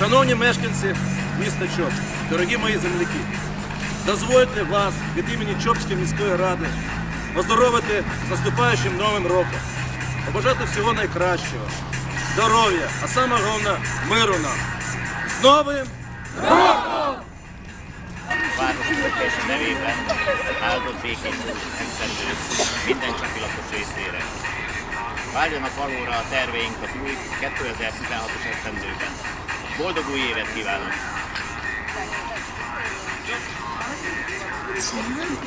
Шановні мешканці міста Чоп, дорогі мої земляки, дозвольте вас від імені Чопської міської ради поздоровити з наступаючим новим роком, побажати всього найкращого, здоров'я, а саме головне миру нам. З новим! békés minden. Váljanak valóra a terveink az új 2016-os esztendőben. Boldog új évet kívánok! Köszönöm.